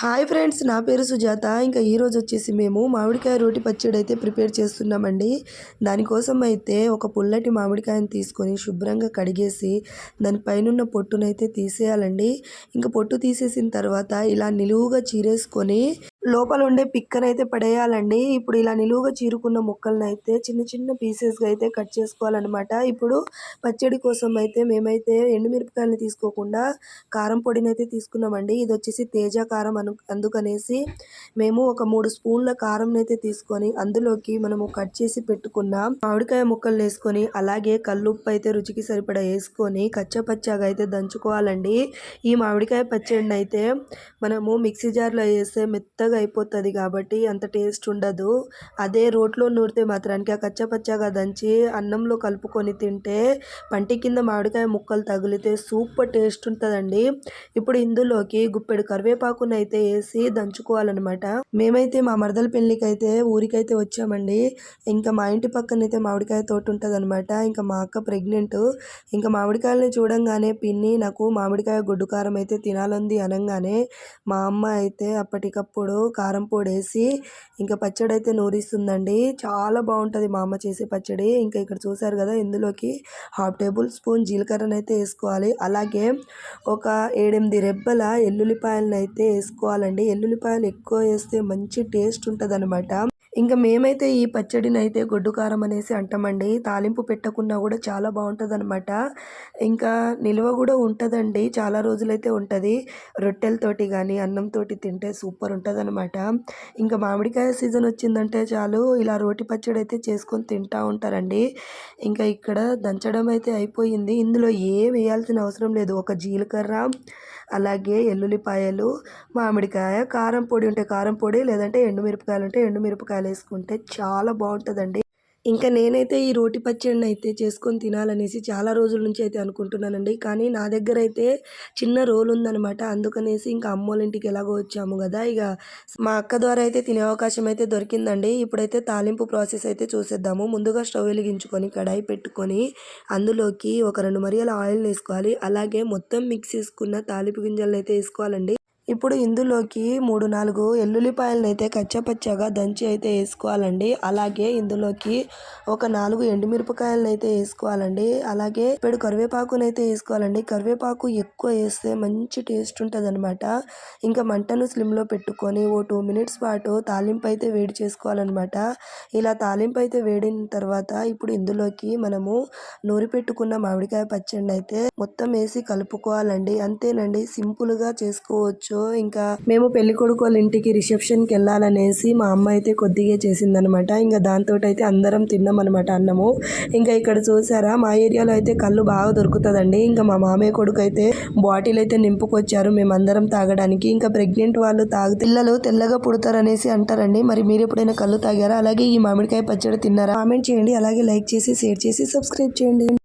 Hi friends నా పేరు సుజాత. ఇంకా ఈరోజు వచ్చేసి మేము మామిడికాయ రోటి పచ్చడి అయితే ప్రిపేర్ చేస్తున్నామండి. దానికోసం అయితే ఒక పుల్లటి మామిడికాయని తీసుకొని శుభ్రంగా కడిగేసి దానిపైన ఉన్న పొట్టునైతే తీసేయాలండి. ఇంకా పొట్టు తీసేసిన తర్వాత ఇలా నిలువుగా చీరేసుకొని లోపల ఉండే పిక్కనైతే పడేయాలండి. ఇప్పుడు ఇలా నిలువుగా చీరుకున్న ముక్కలను అయితే చిన్న చిన్న పీసెస్గా అయితే కట్ చేసుకోవాలన్నమాట. ఇప్పుడు పచ్చడి కోసం అయితే మేమైతే ఎండుమిరపకాయలని తీసుకోకుండా కారం పొడిని అయితే తీసుకున్నామండి. ఇది వచ్చేసి తేజ కారం అను అందుకనేసి మేము ఒక మూడు స్పూన్ల కారం అయితే తీసుకొని అందులోకి మనము కట్ చేసి పెట్టుకున్న మామిడికాయ ముక్కలు వేసుకొని అలాగే కల్లుప్పు అయితే రుచికి సరిపడా వేసుకొని కచ్చపచ్చగా అయితే దంచుకోవాలండి. ఈ మామిడికాయ పచ్చడిని అయితే మనము మిక్సీ జార్లో వేస్తే మెత్త మెత్తగా అయిపోతుంది కాబట్టి అంత టేస్ట్ ఉండదు. అదే రోట్లో నూరితే మాత్రానికి ఆ కచ్చపచ్చగా దంచి అన్నంలో కలుపుకొని తింటే పంటి కింద మామిడికాయ ముక్కలు తగిలితే సూపర్ టేస్ట్ ఉంటుందండి. ఇప్పుడు ఇందులోకి గుప్పెడు కరివేపాకును అయితే వేసి దంచుకోవాలన్నమాట. మేమైతే మా మరదల పెళ్ళికి అయితే ఊరికైతే వచ్చామండి. ఇంకా మా ఇంటి పక్కన అయితే మామిడికాయ తోట ఉంటుందనమాట ఇంకా మా అక్క ప్రెగ్నెంట్. ఇంకా మామిడికాయలని చూడంగానే పిన్ని నాకు మామిడికాయ గుడ్డు కారం అయితే తినాలంది అనగానే మా అమ్మ అయితే అప్పటికప్పుడు కారం పొడి వేసి ఇంకా పచ్చడి అయితే నూరిస్తుందండి. చాలా బాగుంటుంది మా అమ్మ చేసే పచ్చడి. ఇంకా ఇక్కడ చూసారు కదా ఇందులోకి హాఫ్ టేబుల్ స్పూన్ జీలకర్రను అయితే వేసుకోవాలి. అలాగే ఒక ఏడెనిమిది రెబ్బల ఎల్లుల్లిపాయలను అయితే వేసుకోవాలండి. ఎల్లుల్లిపాయలు ఎక్కువ వేస్తే మంచి టేస్ట్ ఉంటుంది ఇంకా మేమైతే ఈ పచ్చడిని అయితే గొడ్డు కారం అనేసి అంటామండి. తాలింపు పెట్టకుండా కూడా చాలా బాగుంటుంది అనమాట ఇంకా నిల్వ కూడా ఉంటుందండి. చాలా రోజులైతే ఉంటుంది. రొట్టెలతోటి కానీ అన్నంతో తింటే సూపర్ ఉంటుంది అనమాట ఇంకా మామిడికాయ సీజన్ వచ్చిందంటే చాలు ఇలా రోటి పచ్చడి అయితే చేసుకొని తింటూ ఉంటారండి. ఇంకా ఇక్కడ దంచడం అయితే అయిపోయింది. ఇందులో ఏం వేయాల్సిన అవసరం లేదు. ఒక జీలకర్ర అలాగే ఎల్లుల్లిపాయలు మామిడికాయ కారం పొడి ఉంటే కారం పొడి లేదంటే ఎండుమిరపకాయలు ఉంటే ఎండుమిరపకాయలు వేసుకుంటే చాలా బాగుంటుందండి. ఇంకా నేనైతే ఈ రోటి పచ్చడిని అయితే చేసుకొని తినాలనేసి చాలా రోజుల నుంచి అయితే అనుకుంటున్నానండి. కానీ నా దగ్గర అయితే చిన్న రోల్ ఉందనమాట అందుకనేసి ఇంకా అమ్మోళ్ళ ఇంటికి ఎలాగో వచ్చాము కదా. ఇక మా అక్క ద్వారా అయితే తినే అవకాశం అయితే దొరికిందండి. ఇప్పుడైతే తాలింపు ప్రాసెస్ అయితే చూసేద్దాము. ముందుగా స్టవ్ వెలిగించుకొని కడాయి పెట్టుకొని అందులోకి ఒక రెండు మరియల ఆయిల్ వేసుకోవాలి. అలాగే మొత్తం మిక్స్ చేసుకున్న తాలింపు గింజలను అయితే వేసుకోవాలండి. ఇప్పుడు ఇందులోకి మూడు నాలుగు ఎల్లుల్లిపాయలను అయితే కచ్చపచ్చగా దంచి అయితే వేసుకోవాలండి. అలాగే ఇందులోకి ఒక నాలుగు ఎండుమిరపకాయలను అయితే వేసుకోవాలండి. అలాగే ఇప్పుడు కరివేపాకును అయితే వేసుకోవాలండి. కరివేపాకు ఎక్కువ వేస్తే మంచి టేస్ట్ ఉంటుంది అనమాట ఇంకా మంటను స్లిమ్లో పెట్టుకొని ఓ టూ మినిట్స్ పాటు తాలింపు అయితే వేడి చేసుకోవాలన్నమాట. ఇలా తాలింపు అయితే వేడిన తర్వాత ఇప్పుడు ఇందులోకి మనము నూరి పెట్టుకున్న మామిడికాయ పచ్చడిని అయితే మొత్తం వేసి కలుపుకోవాలండి. అంతేనండి సింపుల్గా చేసుకోవచ్చు. ఇంకా మేము పెళ్ళి కొడుకు వాళ్ళ ఇంటికి రిసెప్షన్కి వెళ్ళాలనేసి మా అమ్మ అయితే కొద్దిగా చేసిందనమాట ఇంకా దాంతో అయితే అందరం తిన్నాం అనమాట అన్నము. ఇంకా ఇక్కడ చూసారా మా ఏరియాలో అయితే కళ్ళు బాగా దొరుకుతుందండి. ఇంకా మా మామయ్య కొడుకు అయితే బాటిల్ అయితే నింపుకొచ్చారు మేమందరం తాగడానికి. ఇంకా ప్రెగ్నెంట్ వాళ్ళు తాగు పిల్లలు తెల్లగా పుడతారనేసి అంటారండి. మరి మీరు ఎప్పుడైనా కళ్ళు తాగారా? అలాగే ఈ మామిడికాయ పచ్చడి తిన్నారా? కామెంట్ చేయండి. అలాగే లైక్ చేసి షేర్ చేసి సబ్స్క్రైబ్ చేయండి.